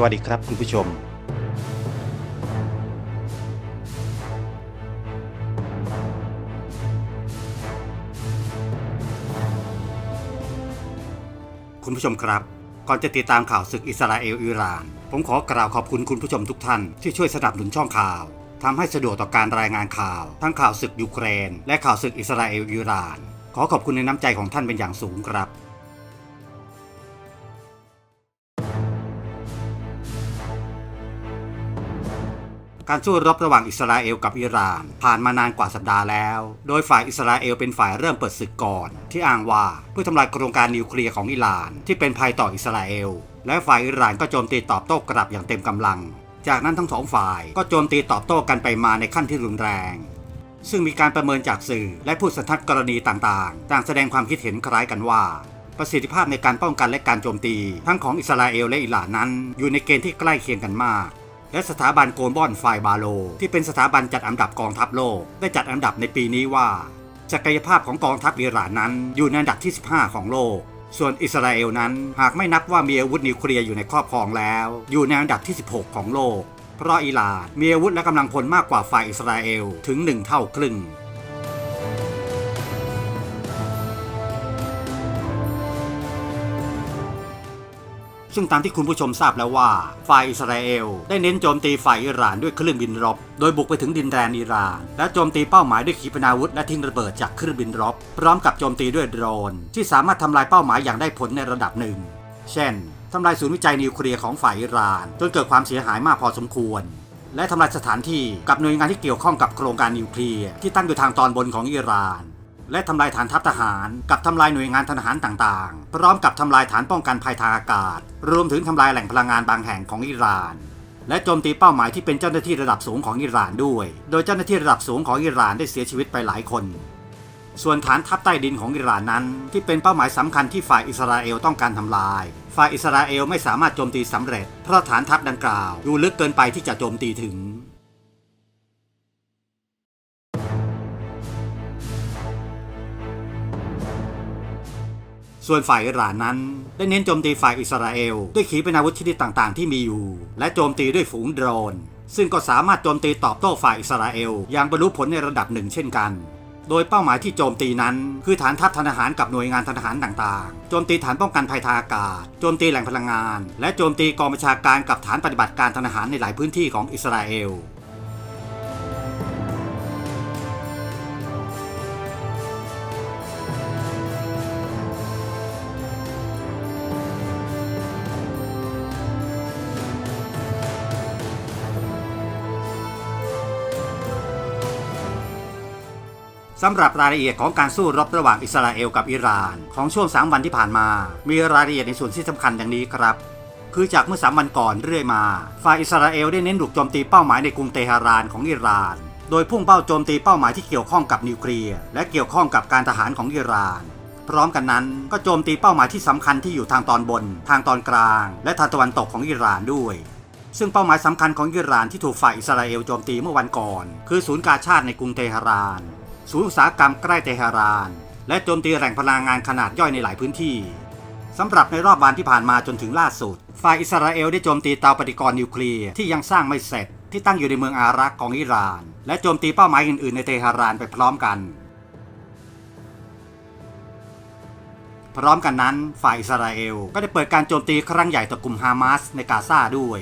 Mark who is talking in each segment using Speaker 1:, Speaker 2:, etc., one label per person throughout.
Speaker 1: สวัสดีครับคุณผู้ชม คุณผู้ชมครับ ก่อนจะติดตามข่าวศึกอิสราเอลอิหร่าน ผมขอกล่าวขอบคุณคุณผู้ชมทุกท่านที่ช่วยสนับสนุนช่องข่าวทำให้สะดวกต่อการรายงานข่าว ทั้งข่าวศึกยูเครน และข่าวศึกอิสราเอลอิหร่าน ขอขอบคุณในน้ำใจของท่านเป็นอย่างสูงครับ การสู้รบระหว่างอิสราเอลกับอิหร่าน ผ่านมานานกว่าสัปดาห์แล้ว โดยฝ่ายอิสราเอลเป็นฝ่ายเริ่มเปิดศึกก่อน ที่อ้างว่าเพื่อทำลายโครงการนิวเคลียร์ของอิหร่าน ที่เป็นภัยต่ออิสราเอล และฝ่ายอิหร่านก็โจมตีตอบโต้กลับอย่างเต็มกำลัง จากนั้นทั้งสองฝ่ายก็โจมตีตอบโต้กันไปมาในขั้นที่รุนแรงซึ่งมีการประเมินจากสื่อและผู้สันทัดกรณีต่างๆ ต่างแสดงความคิดเห็นคล้ายกันว่า ประสิทธิภาพในการป้องกันและการโจมตี ทั้งของอิสราเอลและอิหร่านนั้น อยู่ในเกณฑ์ที่ใกล้เคียงกันมาก และสถาบันโกลบอนไฟบาโล ที่เป็นสถาบันจัดอันดับกองทัพโลก ได้จัดอันดับในปีนี้ว่าศักยภาพของกองทัพอิหร่านนั้นอยู่ในอันดับที่ 15 ของโลก ส่วนอิสราเอลนั้นหากไม่นับว่ามีอาวุธนิวเคลียร์อยู่ในครอบครองแล้ว อยู่ในอันดับที่ 16 ของโลก เพราะอิหร่านมีอาวุธและกำลังพลมากกว่าฝ่ายอิสราเอลถึง 1 เท่าครึ่ง ซึ่งตามที่คุณผู้ชมทราบแล้วว่าฝ่ายอิสราเอลได้เน้นโจมตีฝ่ายอิหร่านด้วยเครื่องบินรบ โดยบุกไปถึงดินแดนอิหร่าน และโจมตีเป้าหมายด้วยขีปนาวุธและทิ้งระเบิดจากเครื่องบินรบ พร้อมกับโจมตีด้วยโดรน ที่สามารถทำลายเป้าหมายอย่างได้ผลในระดับหนึ่ง เช่นทำลายศูนย์วิจัยนิวเคลียร์ของฝ่ายอิหร่าน จนเกิดความเสียหายมากพอสมควร และทำลายสถานที่กับหน่วยงานที่เกี่ยวข้องกับโครงการนิวเคลียร์ที่ตั้งอยู่ทางตอนบนของอิหร่าน และทำลายฐานทัพทหาร กับทำลายหน่วยงานทหารต่างๆ พร้อมกับทำลายฐานป้องกันภัยทางอากาศ รวมถึงทำลายแหล่งพลังงานบางแห่งของอิหร่าน และโจมตีเป้าหมายที่เป็นเจ้าหน้าที่ระดับสูงของอิหร่านด้วย โดยเจ้าหน้าที่ระดับสูงของอิหร่านได้เสียชีวิตไปหลายคน ส่วนฐานทัพใต้ดินของอิหร่านนั้น ที่เป็นเป้าหมายสำคัญที่ฝ่ายอิสราเอลต้องการทำลาย ฝ่ายอิสราเอลไม่สามารถโจมตีสำเร็จ เพราะฐานทัพดังกล่าวอยู่ลึกเกินไปที่จะโจมตีถึง ส่วนฝ่ายอิหร่านนั้น ได้เน้นโจมตีฝ่ายอิสราเอล ด้วยขีปนาวุธชนิดต่างๆ ที่มีอยู่ และโจมตีด้วยฝูงโดรน ซึ่งก็สามารถโจมตีตอบโต้ฝ่ายอิสราเอลอย่างบรรลุผลในระดับหนึ่งเช่นกัน โดยเป้าหมายที่โจมตีนั้น คือฐานทัพทหารกับหน่วยงานทหารต่างๆ โจมตีฐานป้องกันภัยทางอากาศ โจมตีแหล่งพลังงาน และโจมตีกองบัญชาการกับฐานปฏิบัติการทหารในหลายพื้นที่ของอิสราเอล สำหรับรายละเอียดของการสู้รบระหว่างอิสราเอลกับอิหร่าน ของช่วง 3 วันที่ผ่านมา มีรายละเอียดในส่วนที่สำคัญดังนี้ครับ คือจากเมื่อ 3 วันก่อนเรื่อยมา ฝ่ายอิสราเอลได้เน้นบุกโจมตีเป้าหมายในกรุงเตหะรานของอิหร่าน โดยพุ่งเป้าโจมตีเป้าหมายที่เกี่ยวข้องกับนิวเคลียร์และเกี่ยวข้องกับการทหารของอิหร่าน พร้อมกันนั้นก็โจมตีเป้าหมายที่สำคัญที่อยู่ทางตอนบน ทางตอนกลาง และทางตะวันตกของอิหร่านด้วยซึ่งเป้าหมายสำคัญของอิหร่านที่ถูกฝ่ายอิสราเอลโจมตีเมื่อวันก่อน คือศูนย์กาชาติในกรุงเตหะราน ศูนย์อุตสาหกรรมใกล้เตหะราน และโจมตีแหล่งพลังงานขนาดย่อยในหลายพื้นที่สำหรับในรอบวันที่ผ่านมาจนถึงล่าสุด ฝ่ายอิสราเอลได้โจมตีเตาปฏิกรณ์นิวเคลียร์ที่ยังสร้างไม่เสร็จ ที่ตั้งอยู่ในเมืองอารักของอิหร่าน และโจมตีเป้าหมายอื่นๆ ในเตหะรานไปพร้อมกัน พร้อมกันนั้น ฝ่ายอิสราเอลก็ได้เปิดการโจมตีครั้งใหญ่ต่อกลุ่มฮามาสในกาซาด้วย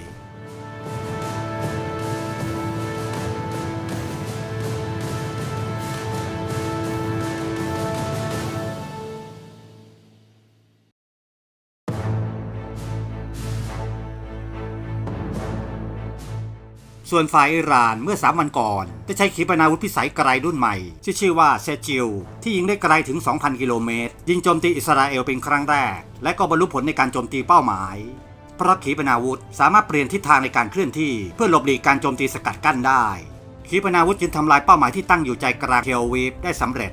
Speaker 1: ส่วนฝ่ายอิหร่านเมื่อ 3 วันก่อน ได้ใช้ขีปนาวุธพิสัยไกลรุ่นใหม่ที่ชื่อว่าเซจิล ที่ยิงได้ไกลถึง 2,000 กิโลเมตร ยิงโจมตีอิสราเอลเป็นครั้งแรก และก็บรรลุผลในการโจมตีเป้าหมาย เพราะขีปนาวุธสามารถเปลี่ยนทิศทางในการเคลื่อนที่ เพื่อหลบหลีกการโจมตีสกัดกั้นได้ ขีปนาวุธจึงทำลายเป้าหมายที่ตั้งอยู่ใจกลางเทลวีฟได้สำเร็จ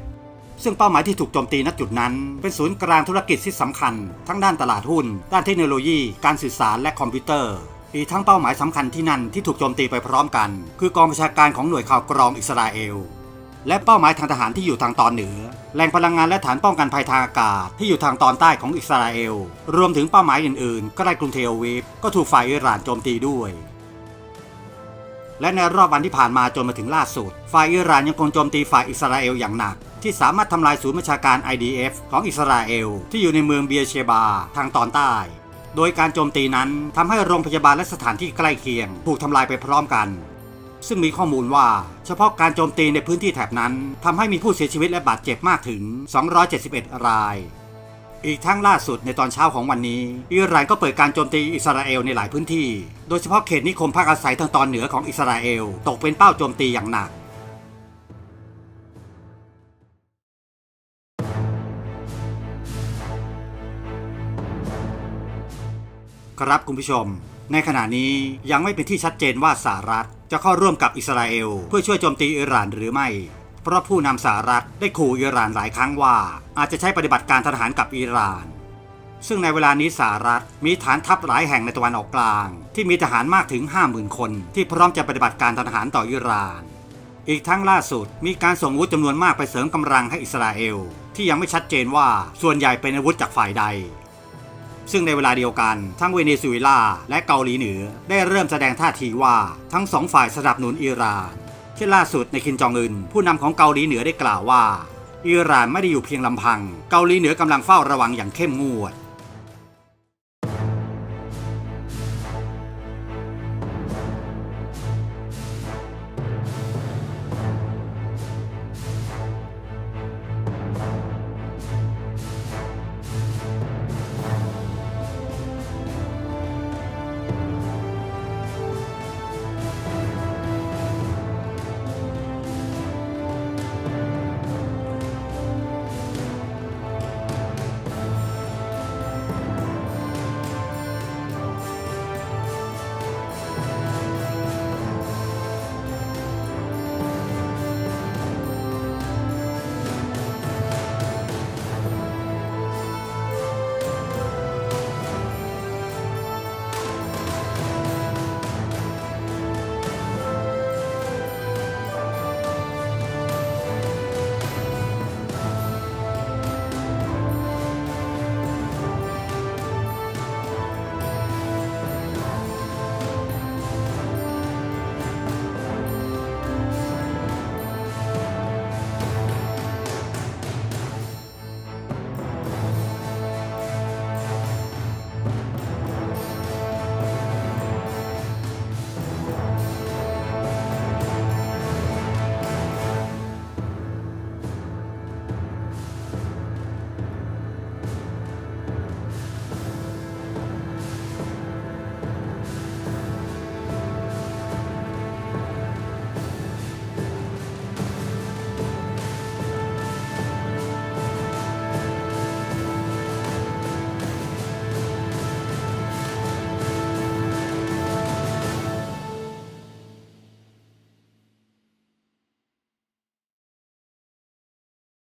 Speaker 1: ซึ่งเป้าหมายที่ถูกโจมตีณจุดนั้น เป็นศูนย์กลางธุรกิจที่สำคัญ ทั้งด้านตลาดหุ้น ด้านเทคโนโลยี การสื่อสารและคอมพิวเตอร์ อีกทั้งเป้าหมายสำคัญที่นั่นที่ถูกโจมตีไปพร้อมกัน คือกองบัญชาการของหน่วยข่าวกรองอิสราเอล และเป้าหมายทางทหารที่อยู่ทางตอนเหนือแหล่งพลังงานและฐานป้องกันภัยทางอากาศที่อยู่ทางตอนใต้ของอิสราเอล รวมถึงเป้าหมายอื่นๆก็ได้กรุงเทลวีฟก็ถูกฝ่ายอิหร่านโจมตีด้วย และในรอบวันที่ผ่านมาจนมาถึงล่าสุด ฝ่ายอิหร่านยังคงโจมตีฝ่ายอิสราเอลอย่างหนัก ที่สามารถทำลายศูนย์บัญชาการ IDF ของอิสราเอล ที่อยู่ในเมืองเบียเชบา ทางตอนใต้ โดยการโจมตีนั้นทำให้โรงพยาบาลและสถานที่ใกล้เคียง ถูกทำลายไปพร้อมกัน ซึ่งมีข้อมูลว่า เฉพาะการโจมตีในพื้นที่แถบนั้นทำให้มีผู้เสียชีวิตและบาดเจ็บมากถึง 271 ราย อีกทั้งล่าสุดในตอนเช้าของวันนี้ อิหร่านก็เปิดการโจมตีอิสราเอลในหลายพื้นที่ โดยเฉพาะเขตนิคมพักอาศัยทางตอนเหนือของอิสราเอล ตกเป็นเป้าโจมตีอย่างหนัก ครับคุณผู้ชม ในขณะนี้ยังไม่เป็นที่ชัดเจนว่าสหรัฐจะเข้าร่วมกับอิสราเอล เพื่อช่วยโจมตีอิหร่านหรือไม่ เพราะผู้นำสหรัฐได้ขู่อิหร่านหลายครั้งว่า อาจจะใช้ปฏิบัติการทหารกับอิหร่าน ซึ่งในเวลานี้สหรัฐมีฐานทัพหลายแห่งในตะวันออกกลาง ที่มีทหารมากถึง 50,000 คน ที่พร้อมจะปฏิบัติการทหารต่ออิหร่านอีกทั้งล่าสุดมีการส่งอาวุธจำนวนมากไปเสริมกำลังให้อิสราเอล ที่ยังไม่ชัดเจนว่าส่วนใหญ่เป็นอาวุธจากฝ่ายใด ซึ่งในเวลาเดียวกัน ทั้งเวเนซุเอลาและเกาหลีเหนือ ได้เริ่มแสดงท่าทีว่าทั้งสองฝ่ายสนับสนุนอิหร่านเช่นล่าสุดในคินจองอึนผู้นำของเกาหลีเหนือได้กล่าวว่าอิหร่านไม่ได้อยู่เพียงลำพัง เกาหลีเหนือกำลังเฝ้าระวังอย่างเข้มงวด